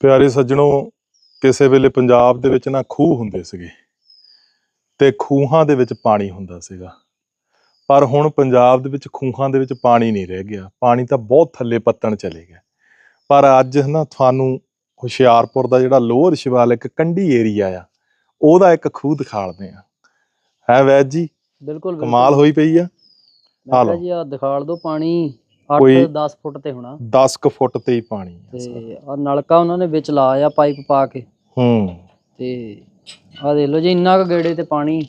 ਪਿਆਰੇ ਸੱਜਣੋ ਕਿਸੇ ਵੇਲੇ ਪੰਜਾਬ ਦੇ ਵਿੱਚ ਨਾ ਖੂਹ ਹੁੰਦੇ ਸੀਗੇ ਤੇ ਖੂਹਾਂ ਦੇ ਵਿੱਚ ਪਾਣੀ ਹੁੰਦਾ ਸੀਗਾ। ਪਰ ਹੁਣ ਪੰਜਾਬ ਦੇ ਵਿੱਚ ਖੂਹਾਂ ਦੇ ਵਿੱਚ ਪਾਣੀ ਨਹੀਂ ਰਹਿ ਗਿਆ। ਪਾਣੀ ਤਾਂ ਬਹੁਤ ਥੱਲੇ ਪੱਤਣ ਚਲੇ ਗਿਆ। ਪਰ ਅੱਜ ਨਾ ਤੁਹਾਨੂੰ ਹੁਸ਼ਿਆਰਪੁਰ ਦਾ ਜਿਹੜਾ ਲੋਅਰ ਸ਼ਿਵਾਲਿਕ ਕੰਢੀ ਏਰੀਆ ਆ ਉਹਦਾ ਇੱਕ ਖੂਹ ਦਿਖਾਲਦੇ ਆ। ਹੈ ਵੈਦ ਜੀ? ਬਿਲਕੁਲ ਕਮਾਲ ਹੋਈ ਪਈ ਆ? ਲਓ। ਜੀ ਆ ਦਿਖਾਲ ਦੋ ਪਾਣੀ। 8 ਕੋਈ- 10 ਫੁੱਟ ਤੇ ਹੋਣਾ। 10 ਕੁ ਫੁੱਟ ਤੇ ਹੀ ਪਾਣੀ ਸਰ। ਤੇ ਆ ਨਲਕਾ ਉਹਨਾਂ ਨੇ ਵਿੱਚ ਲਾਇਆ ਪਾਈਪ ਪਾ ਕੇ। ਹੂੰ। ਤੇ ਆ ਦੇਖ ਲਓ ਜੀ ਇੰਨਾ ਕੁ ਗੇੜੇ ਤੇ ਪਾਣੀ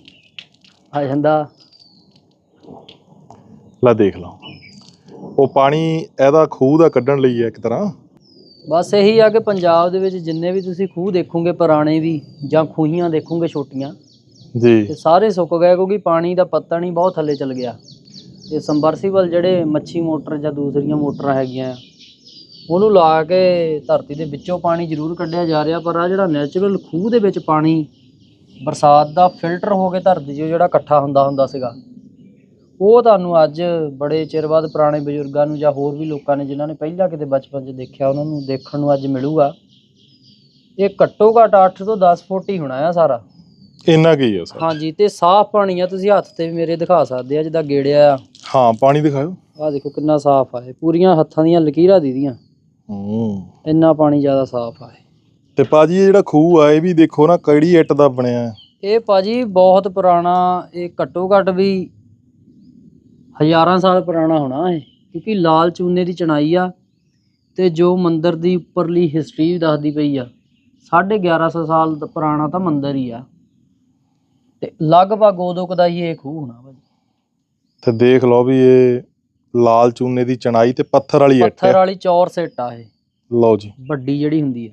ਆ ਜਾਂਦਾ। ਲੈ ਦੇਖ ਲਓ। ਉਹ ਪਾਣੀ ਇਹਦਾ ਖੂਹ ਦਾ ਕੱਢਣ ਲਈ ਹੈ ਇੱਕ ਤਰ੍ਹਾਂ। ਬਸ ਇਹੀ ਆ ਕਿ ਪੰਜਾਬ ਦੇ ਵਿੱਚ ਜਿੰਨੇ ਵੀ ਤੁਸੀਂ ਖੂਹ ਦੇਖੋਗੇ ਪੁਰਾਣੇ ਵੀ ਜਾਂ ਖੂਹੀਆਂ ਦੇਖੋਗੇ ਛੋਟੀਆਂ ਜੀ। ਤੇ ਸਾਰੇ ਸੁੱਕ ਗਏ ਕਿਉਂਕਿ ਪਾਣੀ ਦਾ ਪੱਤਾ ਨਹੀਂ ਬਹੁਤ ਥੱਲੇ ਚਲ ਗਿਆ। ਤੇ ਸੰਬਰਸੀਬਲ ਜਿਹੜੇ ਮੱਛੀ ਮੋਟਰ ਜਾਂ ਦੂਸਰੀਆਂ ਮੋਟਰਾਂ ਹੈਗੀਆਂ, ਉਹਨੂੰ ਲਾ ਕੇ ਧਰਤੀ ਦੇ ਵਿੱਚੋਂ ਪਾਣੀ ਜ਼ਰੂਰ ਕੱਢਿਆ ਜਾ ਰਿਹਾ, ਪਰ ਆ ਜਿਹੜਾ ਨੈਚੁਰਲ ਖੂਹ ਦੇ ਵਿੱਚ ਪਾਣੀ, ਬਰਸਾਤ ਦਾ ਫਿਲਟਰ ਹੋ ਕੇ ਧਰਤੀ 'ਚ ਜਿਹੜਾ ਇਕੱਠਾ ਹੁੰਦਾ ਹੁੰਦਾ ਸੀਗਾ, ਉਹ ਤੁਹਾਨੂੰ ਅੱਜ ਬੜੇ ਚਿਰ ਬਾਅਦ ਪੁਰਾਣੇ ਬਜ਼ੁਰਗਾਂ ਨੂੰ ਜਾਂ ਹੋਰ ਵੀ ਲੋਕਾਂ ਨੇ ਜਿਨ੍ਹਾਂ ਨੇ ਪਹਿਲਾਂ ਕਿਤੇ ਬਚਪਨ 'ਚ ਦੇਖਿਆ, ਉਹਨਾਂ ਨੂੰ ਦੇਖਣ ਨੂੰ ਅੱਜ ਮਿਲੂਗਾ। ਇਹ ਘੱਟੋ ਘੱਟ 8 ਤੋਂ 10 ਫੁੱਟ ਹੀ ਹੋਣਾ ਆ ਸਾਰਾ। ਇੰਨਾ ਕੀ ਹੈ ਸਰ। ਹਾਂਜੀ ਤੇ ਸਾਫ਼ ਪਾਣੀ ਆ ਤੁਸੀਂ ਹੱਥ ਤੇ ਵੀ ਮੇਰੇ ਦਿਖਾ ਸਕਦੇ ਆ ਜਿੱਦਾਂ ਗੇੜਿਆ ਆ। ਹਾਂ ਪਾਣੀ ਦਿਖਾਓ ਆਹ ਦੇਖੋ ਕਿੰਨਾ ਸਾਫ਼ ਆ ਇਹ। ਪੂਰੀਆਂ ਹੱਥਾਂ ਦੀਆਂ ਲਕੀਰਾਂ ਦੀਦੀਆਂ। ਹੂੰ। ਇੰਨਾ ਪਾਣੀ ਜ਼ਿਆਦਾ ਸਾਫ਼ ਆ ਇਹ। ਤੇ ਪਾਜੀ ਇਹ ਜਿਹੜਾ ਖੂਹ ਆ ਇਹ ਵੀ ਦੇਖੋ ਨਾ ਕਿਹੜੀ ਇੱਟ ਦਾ ਬਣਿਆ ਹੈ ਇਹ ਭਾਜੀ ਬਹੁਤ ਪੁਰਾਣਾ ਇਹ ਘੱਟੋ ਘੱਟ ਵੀ ਹਜ਼ਾਰਾਂ ਸਾਲ ਪੁਰਾਣਾ ਹੋਣਾ ਇਹ ਕਿਉਂਕਿ ਲਾਲ ਚੂਨੇ ਦੀ ਚਣਾਈ ਆ ਤੇ ਜੋ ਮੰਦਿਰ ਦੀ ਉੱਪਰਲੀ ਹਿਸਟਰੀ ਦੱਸਦੀ ਪਈ ਆ 1150 ਸਾਲ ਦਾ ਪੁਰਾਣਾ ਤਾਂ ਮੰਦਿਰ ਹੀ ਆ। ਤੇ ਲਗਭਗ ਉਦੋਂ ਕੁ ਦਾ ਹੀ ਇਹ ਖੂਹ ਹੋਣਾ ਭਾਜੀ ਤੇ ਦੇਖ ਲਓ ਵੀ ਇਹ ਲਾਲ ਚੂਨੇ ਦੀ ਚਣਾਈ ਤੇ ਪੱਥਰ ਵਾਲੀ ਇੱਟ ਪੱਥਰ ਹੈ ਵਾਲੀ ਚੌਰ ਸੇਟ ਆ ਇਹ। ਲਓ ਜੀ। ਵੱਡੀ ਜਿਹੜੀ ਹੁੰਦੀ ਆ।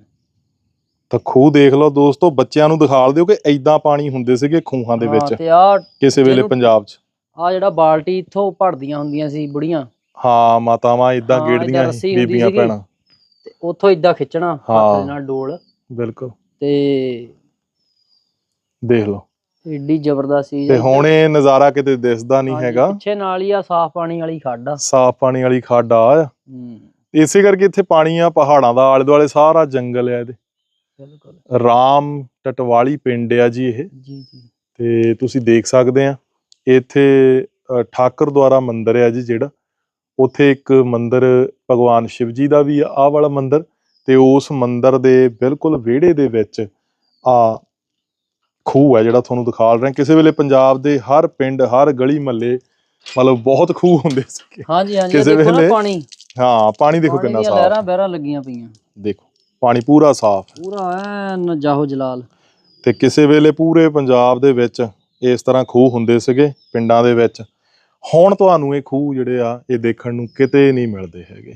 ਤਾਂ ਖੂਹ ਦੇਖ ਲਓ ਦੋਸਤੋ ਬੱਚਿਆਂ ਨੂੰ ਦਿਖਾਲ ਦਿਓ ਕਿ ਐਦਾਂ ਪਾਣੀ ਹੁੰਦੇ ਸੀਗੇ ਖੂਹਾਂ ਦੇ ਹਾਂ, ਵਿੱਚ। ਤੇ ਆ ਕਿਸੇ ਵੇਲੇ ਜਿਹਨੂੰ- ਪੰਜਾਬ 'ਚ। ਆ ਜਿਹੜਾ ਬਾਲਟੀ ਇੱਥੋਂ ਭੜਦੀਆਂ ਹੁੰਦੀਆਂ ਸੀ ਬੁੜੀਆਂ। ਹਾਂ ਮਾਤਾਵਾਂ ਇਦਾਂ ਹਾਂ, ਗੇੜਦੀਆਂ ਏਦਾਂ ਸੀ ਹੁੰਦੀ ਬੀਬੀਆਂ ਸੀਗੀ। ਭੈਣਾਂ। ਤੇ ਉੱਥੋਂ ਇਦਾਂ ਖਿੱਚਣਾ ਹੱਥ ਹਾਂ। ਦੇ ਨਾਲ ਡੋਲ। ਬਿਲਕੁਲ। ਤੇ ਦੇਖ ਲਓ। ਏਡੀ ਜ਼ਬਰਦਸਤ ਚੀਜ਼ ਤੇ। ਹੁਣ ਇਹ ਨਜ਼ਾਰਾ ਕਿਤੇ ਦਿਸਦਾ ਨਹੀਂ ਹੈਗਾ। ਪਿੱਛੇ ਨਾਲ ਹੀ ਆ ਸਾਫ਼ ਪਾਣੀ ਵਾਲੀ ਖੱਡ ਆ। ਸਾਫ਼ ਪਾਣੀ ਵਾਲੀ ਖੱਡ ਆ। ਇਸੇ ਕਰਕੇ ਇੱਥੇ ਪਾਣੀ ਆ ਪਹਾੜਾਂ ਦਾ ਆਲੇ ਦੁਆਲੇ ਸਾਰਾ ਜੰਗਲ ਆ ਇਹਦੇ। ਬਿਲਕੁਲ। ਰਾਮ ਟਟਵਾਲੀ ਪਿੰਡ ਆ ਜੀ ਇਹ। ਜੀ ਜੀ। ਤੇ ਤੁਸੀਂ ਦੇਖ ਸਕਦੇ ਆ ਇੱਥੇ ਠਾਕਰ ਦੁਆਰਾ ਮੰਦਿਰ ਆ ਜੀ ਜਿਹੜਾ। ਉੱਥੇ ਇੱਕ ਮੰਦਿਰ ਭਗਵਾਨ ਸ਼ਿਵ ਜੀ ਦਾ ਵੀ ਆ ਵਾਲਾ ਮੰਦਿਰ। ਤੇ ਉਸ ਮੰਦਿਰ ਦੇ ਬਿਲਕੁਲ ਵਿਹੜੇ ਦੇ ਵਿੱਚ ਆ ਖੂਹ ਹੈ ਜਿਹੜਾ ਤੁਹਾਨੂੰ ਦਿਖਾ ਰਿਹਾ ਕਿਸੇ ਵੇਲੇ ਪੰਜਾਬ ਦੇ ਹਰ ਪਿੰਡ ਹਰ ਗਲੀ ਮਹੱਲੇ ਮਤਲਬ ਬਹੁਤ ਖੂਹ ਹੁੰਦੇ ਸੀ ਹਾਂਜੀ ਹਾਂਜੀ ਕਿਸੇ ਵੇਲੇ ਪਾਣੀ। ਹਾਂ ਪਾਣੀ ਦੇਖੋ ਕਿੰਨਾ ਸਾਫ਼। ਲਹਿਰਾਂ ਬਹਿਰਾਂ ਲੱਗੀਆਂ ਪਈਆਂ। ਦੇਖੋ ਪਾਣੀ ਪੂਰਾ ਸਾਫ਼। ਪੂਰਾ ਐਨ ਜਾਹੋ ਜਲਾਲ। ਤੇ ਕਿਸੇ ਵੇਲੇ ਪੂਰੇ ਪੰਜਾਬ ਦੇ ਵਿੱਚ ਇਸ ਤਰ੍ਹਾਂ ਖੂਹ ਹੁੰਦੇ ਸੀਗੇ ਪਿੰਡਾਂ ਦੇ ਵਿੱਚ। ਹੁਣ ਤੁਹਾਨੂੰ ਇਹ ਖੂਹ ਜਿਹੜੇ ਆ ਇਹ ਦੇਖਣ ਨੂੰ ਕਿਤੇ ਨਹੀਂ ਮਿਲਦੇ ਹੈਗੇ।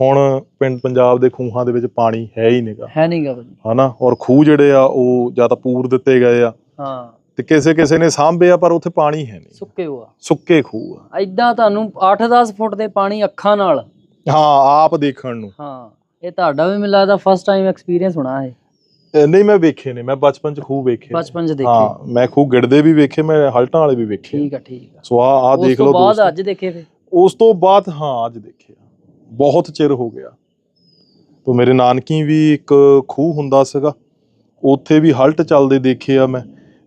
ਹੁਣ ਪਿੰਡ ਪੰਜਾਬ ਦੇ ਖੂਹਾਂ ਦੇ ਵਿੱਚ ਪਾਣੀ ਹੈ ਹੀ ਨਹੀਂਗਾ ਹੈ ਨਹੀਂਗਾ ਭਾਜੀ। ਹਨਾ? ਔਰ ਖੂਹ ਜਿਹੜੇ ਆ ਉਹ ਜਾਂ ਤਾਂ ਪੂਰ ਦਿੱਤੇ ਗਏ ਆ। ਹਾਂ। ਤੇ ਕਿਸੇ ਕਿਸੇ ਨੇ ਸਾਂਭੇ ਆ ਪਰ ਉੱਥੇ ਪਾਣੀ ਹੈ ਨਹੀਂ। ਸੁੱਕੇ ਹੋਆ। ਸੁੱਕੇ ਖੂਹ ਆ। ਐਦਾਂ ਤੁਹਾਨੂੰ 8-10 ਫੁੱਟ ਦੇ ਪਾਣੀ ਅੱਖਾਂ ਨਾਲ। ਹਾਂ ਆਪ ਦੇਖਣ ਨੂੰ। ਹਾਂ। ਇਹ ਤੁਹਾਡਾ ਵੀ ਮੈਨੂੰ ਲੱਗਦਾ ਫਸਟ ਟਾਈਮ ਐਕਸਪੀਰੀਅੰਸ ਹੋਣਾ ਹੈ ਨਹੀਂ ਮੈਂ ਵੇਖੇ ਨੇ। ਮੈਂ ਬਚਪਨ ਚ ਖੂਹ ਵੇਖੇ। ਬਚਪਨ 'ਚ ਦੇਖੇ। ਹਾਂ ਮੈਂ ਖੂਹ ਗਿੜਦੇ ਵੀ ਵੇਖੇ ਮੈਂ ਹਲਟਾਂ ਵਾਲੇ ਵੀ ਵੇਖੇ। ਠੀਕ ਆ ਠੀਕ ਆ। ਸੋ ਆ ਆ ਉਸ ਦੇਖ ਤੋਂ ਲਓ ਬਾਅਦ ਦੋਸਤੋ। ਅੱਜ ਦੇਖੇ ਫੇ ਉਸ ਤੋਂ ਬਾਅਦ ਹਾਂ ਅੱਜ ਦੇਖਿਆ ਬਹੁਤ ਚਿਰ ਹੋ ਗਿਆ। ਤੋਂ ਮੇਰੇ ਨਾਨਕੀ ਵੀ ਇੱਕ ਖੂਹ ਹੁੰਦਾ ਸੀਗਾ। ਉੱਥੇ ਵੀ ਹਲਟ ਚੱਲਦੇ ਦੇਖੇ ਆ ਮੈਂ।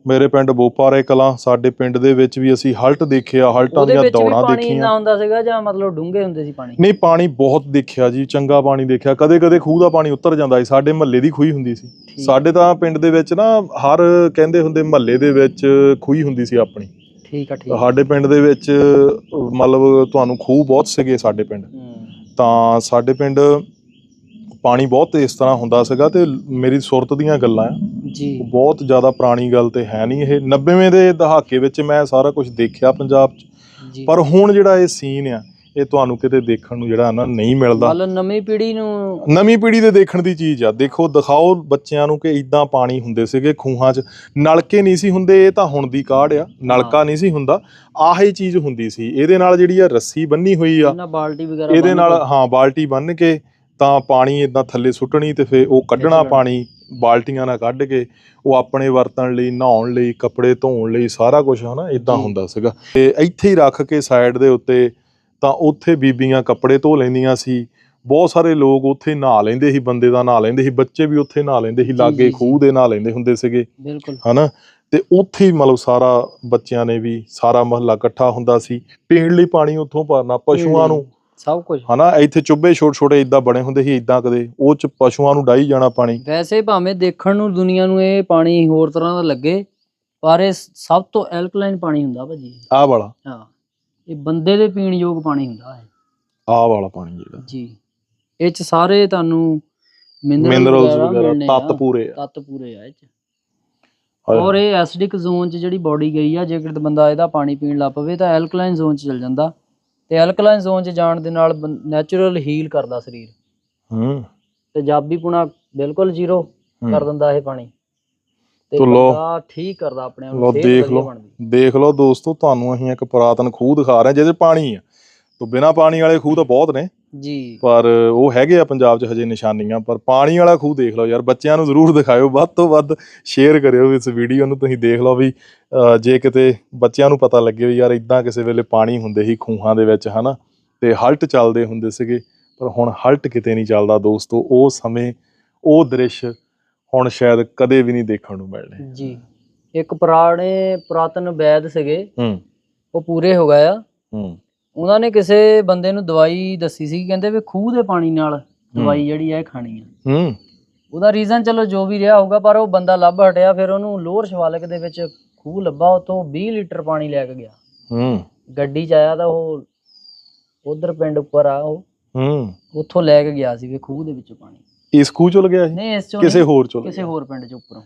ਮੇਰੇ ਪਿੰਡ ਬੋਪਾਰੇ ਕਲਾਂ ਸਾਡੇ ਪਿੰਡ ਦੇ ਵਿੱਚ ਵੀ ਅਸੀਂ ਹਲਟ ਦੇਖਿਆ ਹਲਟਾਂ ਉਹਦੇ ਦੀਆਂ ਵਿੱਚ ਦੌੜਾਂ ਪਾਣੀ ਦੇਖੀਆਂ। ਹੁੰਦਾ ਸੀਗਾ ਜਾਂ ਮਤਲਬ ਡੂੰਘੇ ਹੁੰਦੇ ਸੀ ਪਾਣੀ? ਨਹੀਂ ਪਾਣੀ ਬਹੁਤ ਦੇਖਿਆ ਜੀ ਚੰਗਾ ਪਾਣੀ ਦੇਖਿਆ। ਕਦੇ ਕਦੇ ਖੂਹ ਦਾ ਪਾਣੀ ਉਤਰ ਜਾਂਦਾ ਸੀ ਸਾਡੇ ਮਹੱਲੇ ਦੀ ਖੂਹੀ ਹੁੰਦੀ ਸੀ। ਸਾਡੇ ਤਾਂ ਪਿੰਡ ਦੇ ਵਿੱਚ ਨਾ ਹਰ ਕਹਿੰਦੇ ਹੁੰਦੇ ਮਹੱਲੇ ਦੇ ਵਿੱਚ ਖੂਹੀ ਹੁੰਦੀ ਸੀ ਆਪਣੀ। ਠੀਕ ਆ ਠੀਕ। ਸਾਡੇ ਪਿੰਡ ਦੇ ਵਿੱਚ ਮਤਲਬ ਤੁਹਾਨੂੰ ਖੂਹ ਬਹੁਤ ਸੀਗੇ ਸਾਡੇ ਪਿੰਡ। ਤਾਂ ਸਾਡੇ ਪਿੰਡ ਪਾਣੀ ਬਹੁਤ ਇਸ ਤਰ੍ਹਾਂ ਹੁੰਦਾ ਸੀਗਾ ਤੇ ਮੇਰੀ ਸੁਰਤ ਦੀਆਂ ਗੱਲਾਂ ਆ। ਜੀ। ਬਹੁਤ ਜ਼ਿਆਦਾ ਪੁਰਾਣੀ ਗੱਲ ਤੇ ਹੈ ਨਹੀਂ ਇਹ। 90ਵੇਂ ਦੇ ਦਹਾਕੇ ਵਿੱਚ ਮੈਂ ਸਾਰਾ ਕੁਝ ਦੇਖਿਆ ਪੰਜਾਬ 'ਚ। ਪਰ ਹੁਣ ਜਿਹੜਾ ਇਹ ਸੀਨ ਆ ਇਹ ਤੁਹਾਨੂੰ ਕਿਤੇ ਦੇਖਣ ਨੂੰ ਜਿਹੜਾ ਨਾ ਨਹੀਂ ਮਿਲਦਾ। ਮਤਲਬ ਨਵੀਂ ਪੀੜ੍ਹੀ ਨੂੰ ਨਵੀਂ ਪੀੜ੍ਹੀ ਦੇ ਦੇਖਣ ਦੀ ਚੀਜ਼ ਆ। ਦੇਖੋ ਦਿਖਾਓ ਬੱਚਿਆਂ ਨੂੰ ਕਿ ਇਦਾਂ ਪਾਣੀ ਹੁੰਦੇ ਸੀਗੇ ਖੂਹਾਂ 'ਚ। ਨਲਕੇ ਨਹੀਂ ਸੀ ਹੁੰਦੇ ਇਹ ਤਾਂ ਹੁਣ ਦੀ ਕਾਢ ਆ। ਨਲਕਾ ਨਹੀਂ ਸੀ ਹੁੰਦਾ ਆਹੀ ਚੀਜ਼ ਹੁੰਦੀ ਸੀ। ਇਹਦੇ ਨਾਲ ਜਿਹੜੀ ਆ ਰੱਸੀ ਬੰਨੀ ਹੋਈ ਆ। ਇਹਨਾਂ ਬਾਲਟੀ ਵਗੈਰਾ ਇਹਦੇ ਨਾਲ ਹਾਂ ਬਾਲਟੀ ਬੰਨ ਕੇ ਤਾਂ ਪਾਣੀ ਇਦਾਂ ਥੱਲੇ ਸੁੱਟਣੀ ਤੇ ਫੇ ਉਹ ਕੱਢਣਾ। ਪਾਣੀ ਬਾਲਟੀਆਂ ਨਾਲ ਕੱਢ ਕੇ ਉਹ ਆਪਣੇ ਵਰਤਣ ਲਈ ਨਹਾਉਣ ਲਈ ਕੱਪੜੇ ਧੋਣ ਲਈ ਸਾਰਾ ਕੁਝ ਹਨਾ ਇਦਾਂ। ਹੁੰਦਾ ਸੀਗਾ। ਤੇ ਇੱਥੇ ਹੀ ਰੱਖ ਕੇ ਸਾਈਡ ਦੇ ਉੱਤੇ ਤਾਂ ਉੱਥੇ ਬੀਬੀਆਂ ਕੱਪੜੇ ਧੋ ਲੈਂਦੀਆਂ ਸੀ। ਬਹੁਤ ਸਾਰੇ ਲੋਕ ਉੱਥੇ ਨਹਾ ਲੈਂਦੇ ਸੀ ਬੰਦੇ ਦਾ ਨਹਾ ਲੈਂਦੇ ਸੀ ਬੱਚੇ ਵੀ ਉੱਥੇ ਨਹਾ ਲੈਂਦੇ ਸੀ ਲਾਗੇ ਖੂਹ ਦੇ ਨਹਾ ਲੈਂਦੇ ਹੁੰਦੇ ਸੀਗੇ। ਬਿਲਕੁਲ। ਹਨਾ? ਤੇ ਉੱਥੇ ਹੀ ਮਤਲਬ ਸਾਰਾ ਬੱਚਿਆਂ ਨੇ ਵੀ ਸਾਰਾ ਮਹੱਲਾ ਇਕੱਠਾ ਹੁੰਦਾ ਸੀ। ਪੀਣ ਲਈ ਪਾਣੀ ਉੱਥੋਂ ਭਰਨਾ ਪਸ਼ੂਆਂ ਨੂੰ। ਸਭ ਕੁਝ। ਹਨਾ? ਇੱਥੇ ਚੁੱਬੇ ਛੋਟੇ ਛੋਟੇ ਇਦਾਂ ਬਣੇ ਹੁੰਦੇ ਸੀ ਇਦਾਂ ਕਦੇ ਉਹ ਚ ਪਸ਼ੂਆਂ ਨੂੰ ਡਾਈ ਜਾਣਾ ਪਾਣੀ। ਵੈਸੇ ਭਾਵੇਂ ਦੇਖਣ ਨੂੰ ਦੁਨੀਆ ਨੂੰ ਇਹ ਪਾਣੀ ਹੋਰ ਤਰ੍ਹਾਂ ਦਾ ਲੱਗੇ ਪਰ ਇਹ ਸਭ ਤੋਂ ਐਲਕਲਾਈਨ ਪਾਣੀ ਹੁੰਦਾ ਭਾਜੀ। ਆਹ ਵਾਲਾ। ਹਾਂ। ਇਹ ਬੰਦੇ ਦੇ ਪੀਣ ਯੋਗ ਪਾਣੀ ਹੁੰਦਾ ਹੈ ਆਹ ਵਾਲਾ ਪਾਣੀ ਜਿਹੜਾ। ਜੀ। ਇਹ ਚ ਸਾਰੇ ਤੁਹਾਨੂੰ ਮਿਨਰਲ ਮਿਨਰਲਸ ਵਗੈਰਾ ਮਿਲਣੇ ਆ, ਤੱਤ ਪੂਰੇ ਆ। ਤੱਤ ਪੂਰੇ ਆ ਇਹ ਚ। ਔਰ ਇਹ ਐਸਿਡਿਕ ਜ਼ੋਨ 'ਚ ਜਿਹੜੀ ਬਾਡੀ ਗਈ ਆ ਜੇਕਰ ਬੰਦਾ ਇਹਦਾ ਪਾਣੀ ਪੀਣ ਲੱਗ ਪਵੇ ਤਾਂ ਐਲਕਲਾਈਨ ਜ਼ੋਨ 'ਚ ਚਲ ਜਾਂਦਾ। ਤੇ ਐਲਕਲਾਈਨ ਜ਼ੋਨ 'ਚ ਜਾਣ ਦੇ ਨਾਲ ਨੈਚੁਰਲ ਹੀਲ ਕਰਦਾ ਸਰੀਰ। ਹੂੰ। ਤੇਜ਼ਾਬੀ ਪੁਣਾ ਬਿਲਕੁਲ ਜ਼ੀਰੋ ਹੂੰ। ਕਰ ਦਿੰਦਾ ਇਹ ਪਾਣੀ। ਤੇ। ਬੰਦਾ ਠੀਕ ਕਰਦਾ ਆਪਣੇ ਆਪ ਸਿਹਤ ਦੇਖ ਵਧੀਆ ਲਓ। ਬਣਦੀ। ਦੇਖ ਲਓ ਦੋਸਤੋ ਤੁਹਾਨੂੰ ਅਸੀਂ ਇੱਕ ਪੁਰਾਤਨ ਖੂਹ ਦਿਖਾ ਰਹੇ ਹਾਂ ਜਿਹਦੇ 'ਚ ਪਾਣੀ ਆ। ਤੋਂ ਬਿਨਾ ਪਾਣੀ ਵਾਲੇ ਖੂਹ ਤਾਂ ਬਹੁਤ ਨੇ। ਜੀ। ਪਰ ਉਹ ਹੈਗੇ ਆ ਪੰਜਾਬ 'ਚ ਹਜੇ ਨਿਸ਼ਾਨੀਆਂ ਪਰ ਪਾਣੀ ਵਾਲਾ ਖੂਹ ਦੇਖ ਲਓ ਯਾਰ ਬੱਚਿਆਂ ਨੂੰ ਜ਼ਰੂਰ ਦਿਖਾਇਓ ਵੱਧ ਤੋਂ ਵੱਧ ਸ਼ੇਅਰ ਕਰਿਓ ਇਸ ਵੀਡੀਓ ਨੂੰ ਤੁਸੀਂ ਦੇਖ ਲਓ ਵੀ ਅਹ, ਜੇ ਕਿਤੇ ਬੱਚਿਆਂ ਨੂੰ ਪਤਾ ਲੱਗੇ ਵੀ ਯਾਰ ਇਦਾਂ ਕਿਸੇ ਵੇਲੇ ਪਾਣੀ ਹੁੰਦੇ ਸੀ ਖੂਹਾਂ ਦੇ ਵਿੱਚ ਹਨਾ? ਤੇ ਹਲਟ ਚੱਲਦੇ ਹੁੰਦੇ ਸੀਗੇ ਪਰ ਹੁਣ ਹਲਟ ਕਿਤੇ ਨਹੀਂ ਚੱਲਦਾ ਦੋਸਤੋ ਉਹ ਸਮੇਂ ਉਹ ਦ੍ਰਿਸ਼ ਹੁਣ ਸ਼ਾਇਦ ਕਦੇ ਵੀ ਨਹੀਂ ਦੇਖਣ ਨੂੰ ਮਿਲਣੇ। ਜੀ। ਇੱਕ ਪੁਰਾਣੇ ਪੁਰਾਤਨ ਵੈਦ ਸੀਗੇ। ਹੂੰ। ਉਹ ਪੂਰੇ ਹੋ ਗਏ ਆ। ਹੂੰ। ਉਹਨਾਂ ਨੇ ਕਿਸੇ ਬੰਦੇ ਨੂੰ ਦਵਾਈ ਦੱਸੀ ਸੀ ਕਹਿੰਦੇ ਵੀ ਖੂਹ ਦੇ ਪਾਣੀ ਨਾਲ ਦਵਾਈ ਜਿਹੜੀ ਇਹ ਖਾਣੀ ਆ। ਹੂੰ। ਉਹਦਾ ਰੀਜ਼ਨ ਚਲੋ ਜੋ ਵੀ ਰਿਹਾ ਹੋਊਗਾ ਪਰ ਉਹ ਬੰਦਾ ਲੱਭ ਹਟਿਆ ਫਿਰ ਉਹਨੂੰ ਲੋਅਰ ਸ਼ਿਵਾਲਿਕ ਦੇ ਵਿੱਚ ਖੂਹ ਲੱਭਾ ਉਤੋਂ 20 ਲੀਟਰ ਪਾਣੀ ਲੈ ਕੇ ਗਿਆ। ਹੂੰ। ਗੱਡੀ 'ਚ ਆਇਆ ਤਾਂ ਉਹ ਉਧਰ ਪਿੰਡ ਉੱਪਰ ਆ ਉਹ। ਹੂੰ। ਉੱਥੋਂ ਲੈ ਕੇ ਗਿਆ ਸੀ ਵੀ ਖੂਹ ਦੇ ਵਿੱਚੋਂ ਪਾਣੀ। ਇਸ ਖੂਹ ਚਲ ਗਿਆ ਸੀ ਨਹੀਂ ਇਸ ਚੋਂ ਕਿਸੇ ਨਹੀਂ, ਹੋਰ ਚਲ ਕਿਸੇ ਹੋਰ ਪਿੰਡ 'ਚ ਉੱਪਰੋਂ।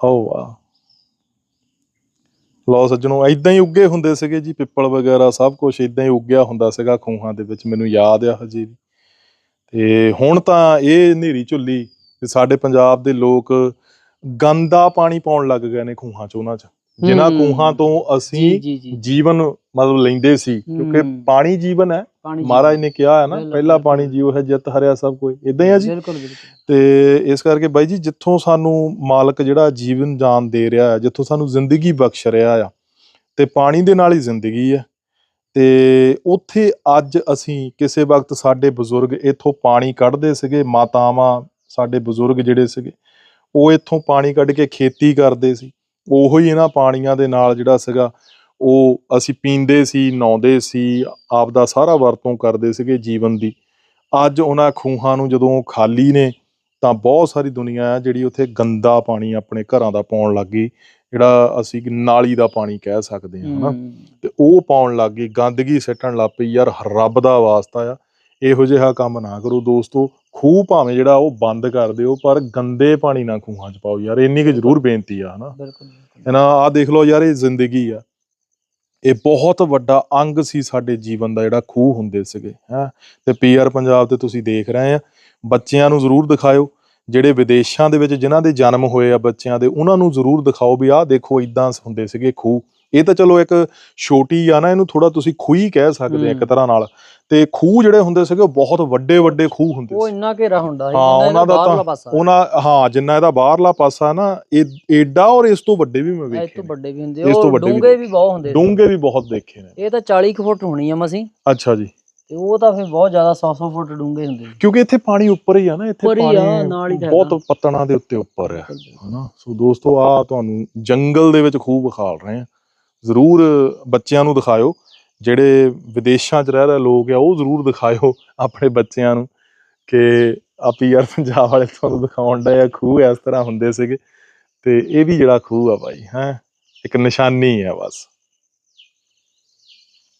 ਓ ਵਾਹ ਲਓ ਸੱਜਣੋ ਐਦਾਂ ਹੀ ਉੱਗੇ ਹੁੰਦੇ ਸੀਗੇ ਜੀ ਪਿੱਪਲ ਵਗੈਰਾ ਸਭ ਕੁਝ ਐਦਾਂ ਹੀ ਉੱਗਿਆ ਹੁੰਦਾ ਸੀਗਾ ਖੂਹਾਂ ਦੇ ਵਿੱਚ ਮੈਨੂੰ ਯਾਦ ਆ ਹਜੇ ਵੀ। ਤੇ ਹੁਣ ਤਾਂ ਇਹ ਹਨੇਰੀ ਝੁੱਲੀ ਤੇ ਸਾਡੇ ਪੰਜਾਬ ਦੇ ਲੋਕ ਗੰਦਾ ਪਾਣੀ ਪਾਉਣ ਲੱਗ ਗਏ ਨੇ ਖੂਹਾਂ 'ਚ ਉਹਨਾਂ 'ਚ। ਜਿਨ੍ਹਾਂ ਹੂੰ। ਖੂਹਾਂ ਤੋਂ ਅਸੀਂ ਜੀਵਨ ਮਤਲਬ ਲੈਂਦੇ ਸੀ ਕਿਉਂਕਿ। ਪਾਣੀ ਜੀਵਨ ਹੈ। ਮਹਾਰਾਜ ਨੇ ਕਿਹਾ ਹੈ ਨਾ ਪਹਿਲਾ। ਪਾਣੀ ਜੀਵ ਹੈ ਜਿੱਤ ਹਰਿਆ ਸਭ ਕੋਈ ਇਦਾਂ ਹੀ ਆ ਜੀ ਬਿਲਕੁਲ ਬਿਲਕੁਲ ਤੇ ਇਸ ਕਰਕੇ ਬਾਈ ਜੀ ਜਿੱਥੋਂ ਸਾਨੂੰ ਮਾਲਕ ਜਿਹੜਾ ਜੀਵਨ ਜਾਨ ਦੇ ਰਿਹਾ ਹੈ ਜਿੱਥੋਂ ਸਾਨੂੰ ਜ਼ਿੰਦਗੀ ਬਖਸ਼ ਰਿਹਾ ਆ ਤੇ ਪਾਣੀ ਦੇ ਨਾਲ ਹੀ ਜ਼ਿੰਦਗੀ ਹੈ ਤੇ ਉੱਥੇ ਅੱਜ ਅਸੀਂ ਕਿਸੇ ਵਕਤ ਸਾਡੇ ਬਜ਼ੁਰਗ ਇੱਥੋਂ ਪਾਣੀ ਕੱਢਦੇ ਸੀਗੇ ਮਾਤਾਵਾਂ ਸਾਡੇ ਬਜ਼ੁਰਗ ਜਿਹੜੇ ਸੀਗੇ ਉਹ ਇੱਥੋਂ ਪਾਣੀ ਕੱਢ ਕੇ ਖੇਤੀ ਕਰਦੇ ਸੀ ਉਹੋ ਹੀ ਇਹਨਾਂ ਪਾਣੀਆਂ ਦੇ ਨਾਲ ਜਿਹੜਾ ਸੀਗਾ ਉਹ ਅਸੀਂ ਪੀਂਦੇ ਸੀ ਨਹਾਉਂਦੇ ਸੀ ਆਪ ਦਾ ਸਾਰਾ ਵਰਤੋਂ ਕਰਦੇ ਸੀਗੇ ਜੀਵਨ ਦੀ। ਅੱਜ ਉਹਨਾਂ ਖੂਹਾਂ ਨੂੰ ਜਦੋਂ ਖਾਲੀ ਨੇ ਤਾਂ ਬਹੁਤ ਸਾਰੀ ਦੁਨੀਆ ਹੈ ਜਿਹੜੀ ਉੱਥੇ ਗੰਦਾ ਪਾਣੀ ਆਪਣੇ ਘਰਾਂ ਦਾ ਪਾਉਣ ਲੱਗ ਗਈ ਜਿਹੜਾ ਅਸੀਂ ਨਾਲੀ ਦਾ ਪਾਣੀ ਕਹਿ ਸਕਦੇ ਹਾਂ ਹਨਾ। ਤੇ ਉਹ ਪਾਉਣ ਲੱਗ ਗਈ ਗੰਦਗੀ ਸਿੱਟਣ ਲੱਗ ਪਈ ਯਾਰ ਰੱਬ ਦਾ ਵਾਸਤਾ ਆ। ਇਹੋ ਜਿਹਾ ਕੰਮ ਨਾ ਕਰੋ ਦੋਸਤੋ। ਖੂਹ ਭਾਵੇਂ ਜਿਹੜਾ ਉਹ ਬੰਦ ਕਰ ਦਿਓ ਪਰ ਗੰਦੇ ਪਾਣੀ ਨਾ ਖੂਹਾਂ 'ਚ ਪਾਓ ਯਾਰ। ਇੰਨੀ ਕੁ ਜ਼ਰੂਰ ਬੇਨਤੀ ਆ ਹਨਾ? ਬਿਲਕੁਲ ਬਿਲਕੁਲ। ਹੈ ਨਾ ਆ ਦੇਖ ਲਓ ਯਾਰ ਇਹ ਜ਼ਿੰਦਗੀ ਆ। ਇਹ ਬਹੁਤ ਵੱਡਾ ਅੰਗ ਸੀ ਸਾਡੇ ਜੀਵਨ ਦਾ ਜਿਹੜਾ ਖੂਹ ਹੁੰਦੇ ਸੀਗੇ ਹੈ? ਤੇ ਪੀਆਰ ਪੰਜਾਬ ਤੇ ਤੁਸੀਂ ਦੇਖ ਰਹੇ ਆ। ਬੱਚਿਆਂ ਨੂੰ ਜ਼ਰੂਰ ਦਿਖਾਇਓ। ਜਿਹੜੇ ਵਿਦੇਸ਼ਾਂ ਦੇ ਵਿੱਚ ਜਿਨ੍ਹਾਂ ਦੇ ਜਨਮ ਹੋਏ ਆ ਬੱਚਿਆਂ ਦੇ ਉਹਨਾਂ ਨੂੰ ਜ਼ਰੂਰ ਦਿਖਾਓ ਵੀ ਆਹ ਦੇਖੋ ਇਦਾਂ ਹੁੰਦੇ ਸੀਗੇ ਖੂਹ। ਇਹ ਤਾਂ ਚਲੋ ਇੱਕ ਛੋਟੀ ਆ ਨਾ ਇਹਨੂੰ ਥੋੜਾ ਤੁਸੀਂ ਖੂਹੀ ਕਹਿ ਸਕਦੇ ਆ ਇੱਕ। ਤਰ੍ਹਾਂ ਨਾਲ। ਤੇ ਖੂਹ ਜਿਹੜੇ ਹੁੰਦੇ ਸੀਗੇ ਉਹ ਬਹੁਤ ਵੱਡੇ ਵੱਡੇ ਖੂਹ ਹੁੰਦੇ ਉਹ ਸੀ। ਇੰਨਾ ਘੇਰਾ ਹੁੰਦਾ ਸੀ ਹਾਂ, ਉਹਨਾਂ ਦਾ ਤਾਂ- ਉਹਨਾਂ ਹਾਂ ਜਿੰਨਾ ਇਹਦਾ ਬਾਹਰਲਾ ਪਾਸਾ ਨਾ ਇਹ ਏਡਾ ਔਰ ਇਸ ਤੋਂ ਵੱਡੇ ਵੀ ਮੈਂ ਵੇਖੇ ਤੋਂ ਨੇ। ਵੱਡੇ ਵੀ ਹੁੰਦੇ ਇਸ ਤੋਂ ਉਹ ਵੱਡੇ ਵੀ ਡੂੰਘੇ ਵੀ ਬਹੁਤ ਹੁੰਦੇ ਸੀ। ਡੂੰਘੇ ਵੀ ਬਹੁਤ ਦੇਖੇ ਨੇ। ਇਹ ਤਾਂ 40 ਕੁ ਫੁੱਟ ਹੋਣੀ ਆ ਮਸੀਂ। ਅੱਛਾ ਜੀ। ਤੇ ਉਹ ਤਾਂ ਫਿਰ ਬਹੁਤ ਜ਼ਿਆਦਾ 100-100 ਫੁੱਟ ਡੂੰਘੇ ਹੁੰਦੇ ਕਿਉਂਕਿ ਇੱਥੇ ਪਾਣੀ ਉੱਪਰ ਹੀ ਆ ਨਾ ਇੱਥੇ ਪਾਣੀ ਤਾਂ ਬਹੁਤ। ਪੱਤਣਾ ਦੇ ਉੱਤੇ ਉੱਪਰ ਆ। ਹਨਾ? ਸੋ ਦੋਸਤੋ ਆ ਤੁਹਾਨੂੰ ਜੰਗਲ ਦੇ ਵਿੱਚ ਖੂਬ ਵਿਖਾਲ ਰਹੇ ਆ। ਜ਼ਰੂਰ ਬੱਚਿਆਂ ਨੂੰ ਦਿਖਾਇਓ। ਜਿਹੜੇ ਵਿਦੇਸ਼ਾਂ 'ਚ ਰਹਿ ਰਹੇ ਲੋਕ ਆ, ਉਹ ਜ਼ਰੂਰ ਦਿਖਾਇਓ ਆਪਣੇ ਬੱਚਿਆਂ ਨੂੰ ਕਿ ਆ ਯਾਰ ਪੰਜਾਬ ਵਾਲੇ ਤੁਹਾਨੂੰ ਦਿਖਾਉਣ ਦਾ ਆ, ਖੂਹ ਇਸ ਤਰ੍ਹਾਂ ਹੁੰਦੇ ਸੀਗੇ। ਤੇ ਇਹ ਵੀ ਜਿਹੜਾ ਖੂਹ ਆ ਬਾਈ, ਹੈ, ਇੱਕ ਨਿਸ਼ਾਨੀ ਆ ਬਸ।